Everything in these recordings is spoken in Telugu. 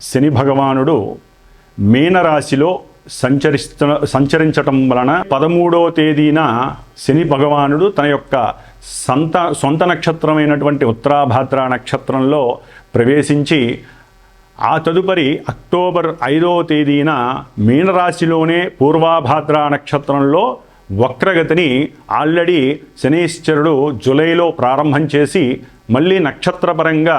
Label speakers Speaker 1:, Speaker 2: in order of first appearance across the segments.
Speaker 1: శని భగవానుడు మీనరాశిలో సంచరిస్త సంచరించటం వలన పదమూడో తేదీన శని భగవానుడు తన యొక్క సంత సొంత నక్షత్రమైనటువంటి ఉత్తరాభాద్ర నక్షత్రంలో ప్రవేశించి ఆ తదుపరి అక్టోబర్ ఐదవ తేదీన మీనరాశిలోనే పూర్వాభాద్ర నక్షత్రంలో వక్రగతిని ఆల్రెడీ శనీశ్వరుడు జూలైలో ప్రారంభం చేసి మళ్ళీ నక్షత్రపరంగా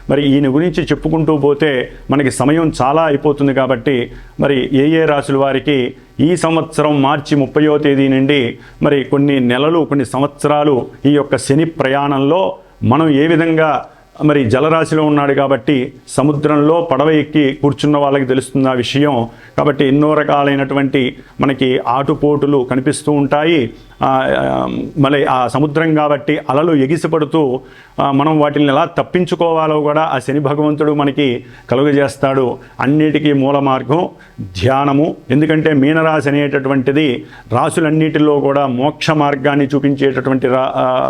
Speaker 1: మరి ఈయన గురించి చెప్పుకుంటూ పోతే మనకి సమయం చాలా అయిపోతుంది కాబట్టి మరి ఏ ఏ రాశుల వారికి ఈ సంవత్సరం మార్చి ముప్పయో తేదీ నుండి మరి కొన్ని నెలలు కొన్ని సంవత్సరాలు ఈ యొక్క శని ప్రయాణంలో మనం ఏ విధంగా మరి జలరాశిలో ఉన్నాడు కాబట్టి సముద్రంలో పడవ ఎక్కి కూర్చున్న వాళ్ళకి తెలుస్తుంది ఆ విషయం. కాబట్టి ఎన్నో రకాలైనటువంటి మనకి ఆటుపోటులు కనిపిస్తూ ఉంటాయి. మళ్ళీ ఆ సముద్రం కాబట్టి అలలు ఎగిసిపడుతూ మనం వాటిని ఎలా తప్పించుకోవాలో కూడా ఆ శని భగవంతుడు మనకి కలుగజేస్తాడు. అన్నిటికీ మూల మార్గం ధ్యానము. ఎందుకంటే మీనరాశి అనేటటువంటిది రాసులన్నిటిలో కూడా మోక్ష మార్గాన్ని చూపించేటటువంటి రా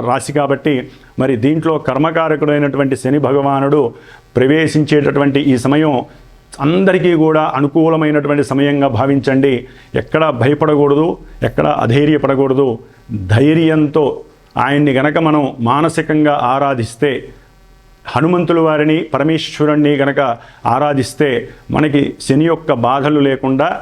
Speaker 1: రాశి కాబట్టి మరి దీంట్లో కర్మకారకుడైనటువంటి శని భగవానుడు ప్రవేశించేటటువంటి ఈ సమయం అందరికీ కూడా అనుకూలమైనటువంటి సమయంగా భావించండి. ఎక్కడ భయపడకూడదు ఎక్కడ అధైర్యపడకూడదు. ధైర్యంతో ఆయన్ని గనక మనం మానసికంగా ఆరాధిస్తే హనుమంతుల వారిని పరమేశ్వరుణ్ణి గనక ఆరాధిస్తే మనకి శని యొక్క బాధలు లేకుండా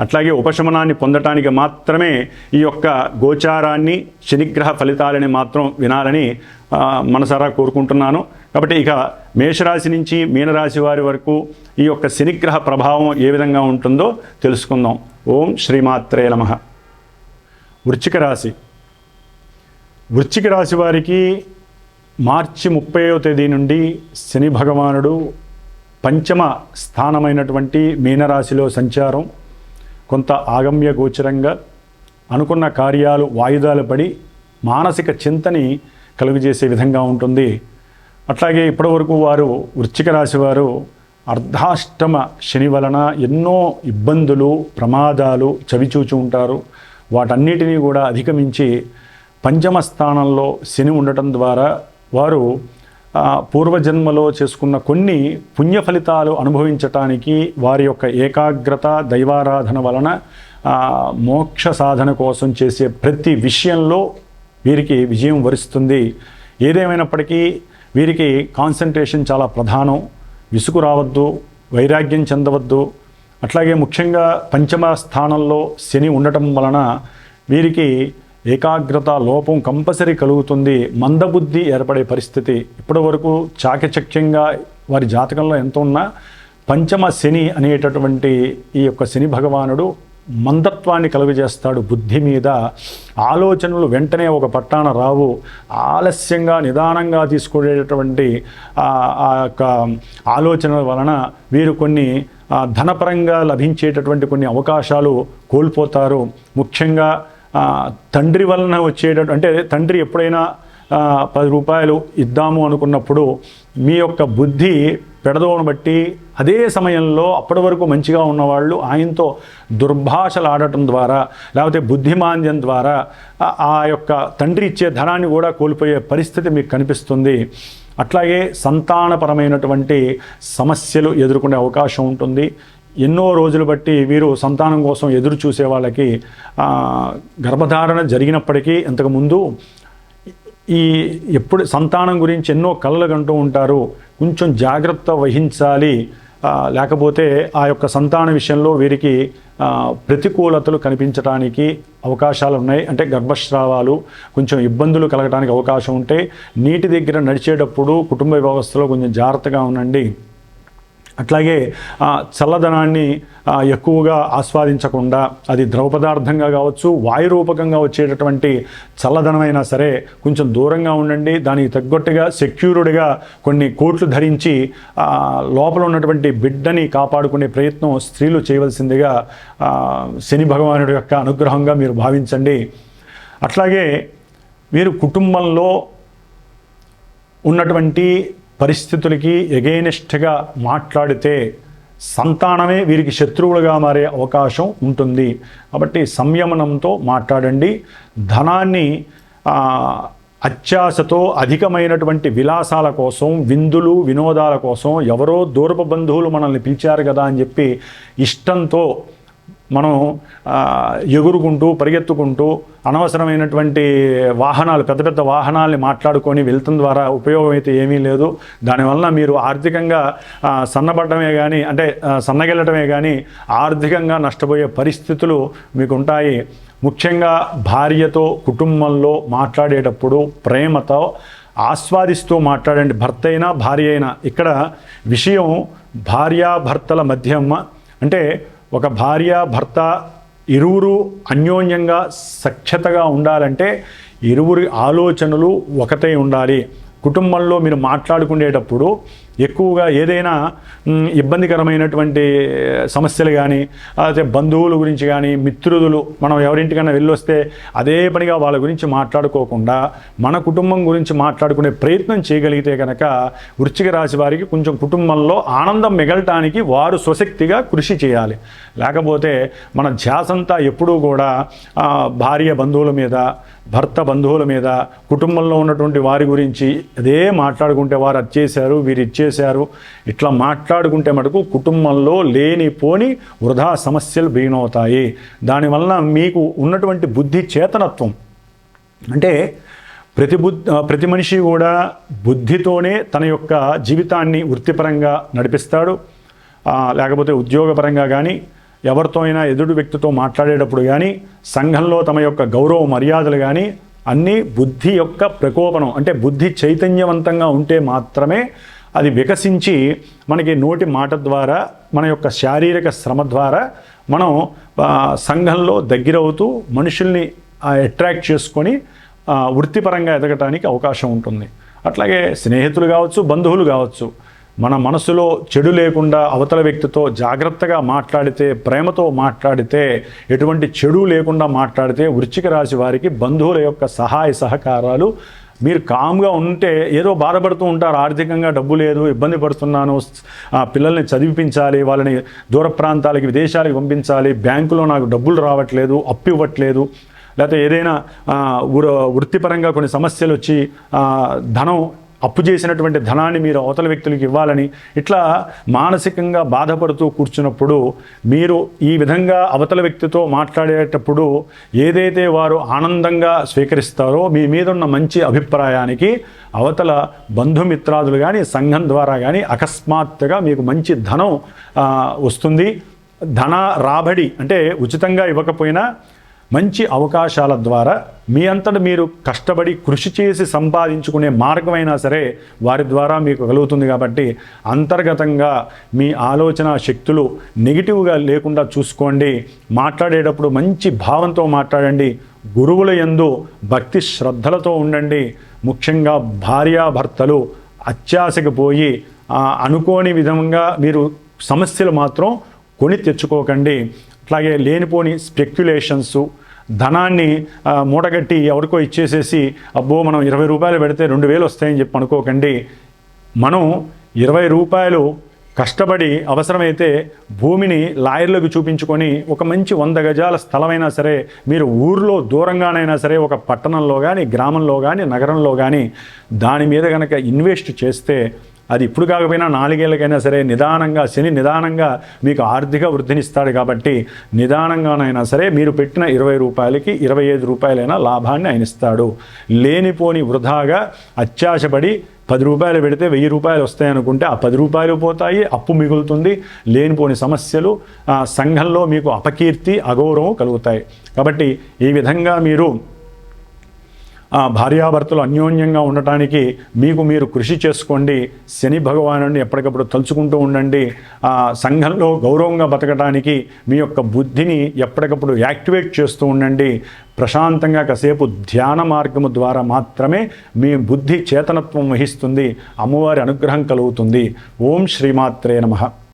Speaker 1: అట్లాగే ఉపశమనాన్ని పొందటానికి మాత్రమే ఈ యొక్క గోచారాన్ని శనిగ్రహ ఫలితాలని మాత్రం వినాలని మనసారా కోరుకుంటున్నాను. కాబట్టి ఇక మేషరాశి నుంచి మీనరాశి వారి వరకు ఈ యొక్క శనిగ్రహ ప్రభావం ఏ విధంగా ఉంటుందో తెలుసుకుందాం. ఓం శ్రీమాత్రే నమ. వృశ్చిక రాశి. వృశ్చిక రాశి వారికి మార్చి ముప్పైవ తేదీ నుండి శని భగవానుడు పంచమ స్థానమైనటువంటి మీనరాశిలో సంచారం. కొంత ఆగమ్య గోచరంగా అనుకున్న కార్యాలు వాయిదాలు పడి మానసిక చింతని కలుగజేసే విధంగా ఉంటుంది. అట్లాగే ఇప్పటివరకు వారు వృశ్చిక రాశి వారు అర్ధాష్టమ శని వలన ఎన్నో ఇబ్బందులు ప్రమాదాలు చవిచూచి ఉంటారు. వాటన్నిటినీ కూడా అధిగమించి పంచమ స్థానంలో శని ఉండటం ద్వారా వారు పూర్వజన్మలో చేసుకున్న కొన్ని పుణ్య ఫలితాలు అనుభవించటానికి వారి యొక్క ఏకాగ్రత దైవారాధన వలన మోక్ష సాధన కోసం చేసే ప్రతి విషయంలో వీరికి విజయం వరిస్తుంది. ఏదేమైనప్పటికీ వీరికి కాన్సన్ట్రేషన్ చాలా ప్రధానం. విసుగు రావద్దు వైరాగ్యం చెందవద్దు. అట్లాగే ముఖ్యంగా పంచమ స్థానంలో శని ఉండటం వలన వీరికి ఏకాగ్రత లోపం కంపల్సరీ కలుగుతుంది. మందబుద్ధి ఏర్పడే పరిస్థితి. ఇప్పటి వరకు చాకచక్యంగా వారి జాతకంలో ఎంత ఉన్నా పంచమ శని అనేటటువంటి ఈ యొక్క శని భగవానుడు మందత్వాన్ని కలుగజేస్తాడు. బుద్ధి మీద ఆలోచనలు వెంటనే ఒక పట్టాన రావు. ఆలస్యంగా నిదానంగా తీసుకునేటటువంటి ఆ యొక్క ఆలోచనల వలన వీరు కొన్ని ధనపరంగా లభించేటటువంటి కొన్ని అవకాశాలు కోల్పోతారు. ముఖ్యంగా తండ్రి వలన వచ్చేటటువంటి అంటే తండ్రి ఎప్పుడైనా పది రూపాయలు ఇద్దాము అనుకున్నప్పుడు మీ యొక్క బుద్ధి పెడదోను బట్టి అదే సమయంలో అప్పటి వరకు మంచిగా ఉన్నవాళ్ళు ఆయనతో దుర్భాషలు ఆడటం ద్వారా లేకపోతే బుద్ధిమాంద్యం ద్వారా ఆ యొక్క తండ్రి ఇచ్చే ధనాన్ని కూడా కోల్పోయే పరిస్థితి మీకు కనిపిస్తుంది. అట్లాగే సంతానపరమైనటువంటి సమస్యలు ఎదుర్కొనే అవకాశం ఉంటుంది. ఎన్నో రోజులు బట్టి వీరు సంతానం కోసం ఎదురు చూసే వాళ్ళకి గర్భధారణ జరిగినప్పటికీ ఇంతకుముందు ఈ ఎప్పుడు సంతానం గురించి ఎన్నో కళలు కంటూ ఉంటారు. కొంచెం జాగ్రత్త వహించాలి. లేకపోతే ఆ యొక్క సంతాన విషయంలో వీరికి ప్రతికూలతలు కనిపించడానికి అవకాశాలు ఉన్నాయి. అంటే గర్భస్రావాలు కొంచెం ఇబ్బందులు కలగడానికి అవకాశం ఉంటే నీటి దగ్గర నడిచేటప్పుడు కుటుంబ వ్యవస్థలో కొంచెం జాగ్రత్తగా ఉండండి. అట్లాగే చల్లదనాన్ని ఎక్కువగా ఆస్వాదించకుండా అది ద్రవ పదార్థంగా కావచ్చు వాయు రూపకంగా వచ్చేటటువంటి చల్లదనమైనా సరే కొంచెం దూరంగా ఉండండి. దానికి తగ్గట్టుగా సెక్యూర్డ్గా కొన్ని కోట్లు ధరించి లోపల ఉన్నటువంటి బిడ్డని కాపాడుకునే ప్రయత్నం స్త్రీలు చేయవలసిందిగా శని భగవానుడి యొక్క అనుగ్రహంగా మీరు భావించండి. అట్లాగే మీరు కుటుంబంలో ఉన్నటువంటి పరిస్థితులకి ఎగైనెస్ట్గా మాట్లాడితే సంతానమే వీరికి శత్రువులుగా మారే అవకాశం ఉంటుంది. కాబట్టి సంయమనంతో మాట్లాడండి. ధనాన్ని అత్యాశతో అధికమైనటువంటి విలాసాల కోసం విందులు వినోదాల కోసం ఎవరో దూరపు బంధువులు మనల్ని పిలిచారు కదా అని చెప్పి ఇష్టంతో మనం ఎగురుకుంటూ పరిగెత్తుకుంటూ అనవసరమైనటువంటి వాహనాలు పెద్ద పెద్ద వాహనాల్ని మాట్లాడుకొని వెళ్తం ద్వారా ఉపయోగం అయితే ఏమీ లేదు. దానివల్ల మీరు ఆర్థికంగా సన్నబడటమే కానీ అంటే సన్నగిల్లటమే కానీ ఆర్థికంగా నష్టపోయే పరిస్థితులు మీకు ఉంటాయి ముఖ్యంగా భార్యతో కుటుంబంలో మాట్లాడేటప్పుడు ప్రేమతో ఆస్వాదిస్తూ మాట్లాడండి. భర్త అయినా భార్య అయినా. ఇక్కడ విషయం భార్యాభర్తల మధ్యమ్మ అంటే ఒక భార్య భర్త ఇరువురు అన్యోన్యంగా సఖ్యతగా ఉండాలంటే ఇరువురి ఆలోచనలు ఒకటై ఉండాలి. కుటుంబంలో మీరు మాట్లాడుకునేటప్పుడు ఎక్కువగా ఏదైనా ఇబ్బందికరమైనటువంటి సమస్యలు కానీ అయితే బంధువుల గురించి కానీ మిత్రులు మనం ఎవరింటికైనా వెళ్ళొస్తే అదే పనిగా వాళ్ళ గురించి మాట్లాడుకోకుండా మన కుటుంబం గురించి మాట్లాడుకునే ప్రయత్నం చేయగలిగితే కనుక వృశ్చిక రాశి వారికి కొంచెం కుటుంబంలో ఆనందం మిగలటానికి వారు స్వశక్తిగా కృషి చేయాలి. లేకపోతే మన ధ్యాసంతా ఎప్పుడూ కూడా భార్య బంధువుల మీద భర్త బంధువుల మీద కుటుంబంలో ఉన్నటువంటి వారి గురించి అదే మాట్లాడుకుంటే వారు అది చేశారు వీరు ఇచ్చేశారు ఇట్లా మాట్లాడుకుంటే మటుకు కుటుంబంలో లేనిపోని వృధా సమస్యలు బీనవుతాయి. దానివలన మీకు ఉన్నటువంటి బుద్ధి చేతనత్వం. అంటే ప్రతి బుద్ధి ప్రతి మనిషి కూడా బుద్ధితోనే తన యొక్క జీవితాన్ని వృత్తిపరంగా నడిపిస్తాడు. లేకపోతే ఉద్యోగపరంగా కానీ ఎవరితో అయినా ఎదుటి వ్యక్తితో మాట్లాడేటప్పుడు కానీ సంఘంలో తమ యొక్క గౌరవ మర్యాదలు కానీ అన్నీ బుద్ధి యొక్క ప్రకోపనం అంటే బుద్ధి చైతన్యవంతంగా ఉంటే మాత్రమే అది వికసించి మనకి నోటి మాట ద్వారా మన యొక్క శారీరక శ్రమ ద్వారా మనం సంఘంలో దగ్గరవుతూ మనుషుల్ని అట్రాక్ట్ చేసుకొని వృత్తిపరంగా ఎదగటానికి అవకాశం ఉంటుంది. అట్లాగే స్నేహితులు కావచ్చు బంధువులు కావచ్చు మన మనసులో చెడు లేకుండా అవతల వ్యక్తితో జాగ్రత్తగా మాట్లాడితే ప్రేమతో మాట్లాడితే ఎటువంటి చెడు లేకుండా మాట్లాడితే వృశ్చిక రాశి వారికి బంధువుల యొక్క సహాయ సహకారాలు మీరు కామ్గా ఉంటే ఏదో బాధపడుతూ ఉంటారు ఆర్థికంగా డబ్బు లేదు ఇబ్బంది పడుతున్నాను పిల్లల్ని చదివిపించాలి వాళ్ళని దూర ప్రాంతాలకి విదేశాలకు పంపించాలి బ్యాంకులో నాకు డబ్బులు రావట్లేదు అప్పు ఇవ్వట్లేదు లేకపోతే ఏదైనా వృత్తిపరంగా కొన్ని సమస్యలు వచ్చి ధనం అప్పు చేసినటువంటి ధనాన్ని మీరు అవతల వ్యక్తులకు ఇవ్వాలని ఇట్లా మానసికంగా బాధపడుతూ కూర్చున్నప్పుడు మీరు ఈ విధంగా అవతల వ్యక్తితో మాట్లాడేటప్పుడు ఏదైతే వారు ఆనందంగా స్వీకరిస్తారో మీ మీద ఉన్న మంచి అభిప్రాయానికి అవతల బంధుమిత్రాదులు కానీ సంఘం ద్వారా కానీ అకస్మాత్తుగా మీకు మంచి ధనం వస్తుంది. ధన రాబడి అంటే ఉచితంగా ఇవ్వకపోయినా మంచి అవకాశాల ద్వారా మీ అంతట మీరు కష్టపడి కృషి చేసి సంపాదించుకునే మార్గమైనా సరే వారి ద్వారా మీకు కలుగుతుంది కాబట్టి అంతర్గతంగా మీ ఆలోచన శక్తులు నెగిటివ్గా లేకుండా చూసుకోండి. మాట్లాడేటప్పుడు మంచి భావంతో మాట్లాడండి. గురువుల యందు భక్తి శ్రద్ధలతో ఉండండి. ముఖ్యంగా భార్యాభర్తలు అత్యాశకు పోయి అనుకోని విధంగా మీరు సమస్యలు మాత్రం కొని తెచ్చుకోకండి. అట్లాగే లేనిపోని స్పెక్యులేషన్స్ ధనాన్ని మూటగట్టి ఎవరికో ఇచ్చేసేసి అబ్బో మనం ఇరవై రూపాయలు పెడితే రెండు వేలు వస్తాయని చెప్పి అనుకోకండి. మనం ఇరవై రూపాయలు కష్టపడి అవసరమైతే భూమిని లాయర్లకు చూపించుకొని ఒక మంచి వంద గజాల స్థలమైనా సరే మీరు ఊర్లో దూరంగానైనా సరే ఒక పట్టణంలో కానీ గ్రామంలో కానీ నగరంలో కానీ దాని మీద కనుక ఇన్వెస్ట్ చేస్తే అది ఇప్పుడు కాకపోయినా నాలుగేళ్ళకైనా సరే నిదానంగా శని నిదానంగా మీకు ఆర్థిక వృద్ధినిస్తాడు కాబట్టి నిదానంగానైనా సరే మీరు పెట్టిన ఇరవై రూపాయలకి ఇరవై ఐదు రూపాయలైనా లాభాన్ని ఆయన ఇస్తాడు. లేనిపోని వృధాగా అత్యాశపడి పది రూపాయలు పెడితే వెయ్యి రూపాయలు వస్తాయనుకుంటే ఆ పది రూపాయలు పోతాయి అప్పు మిగులుతుంది. లేనిపోని సమస్యలు ఆ, సంఘంలో మీకు అపకీర్తి అగౌరవం కలుగుతాయి. కాబట్టి ఈ విధంగా మీరు భార్యాభర్తలు అన్యోన్యంగా ఉండటానికి మీకు మీరు కృషి చేసుకోండి. శని భగవాను ఎప్పటికప్పుడు తలుచుకుంటూ ఉండండి. ఆ సంఘంలో గౌరవంగా బతకడానికి మీ యొక్క బుద్ధిని ఎప్పటికప్పుడు యాక్టివేట్ చేస్తూ ఉండండి. ప్రశాంతంగా కాసేపు ధ్యాన మార్గము ద్వారా మాత్రమే మీ బుద్ధి చేతనత్వం వహిస్తుంది. అమ్మవారి అనుగ్రహం కలుగుతుంది. ఓం శ్రీమాత్రే నమః.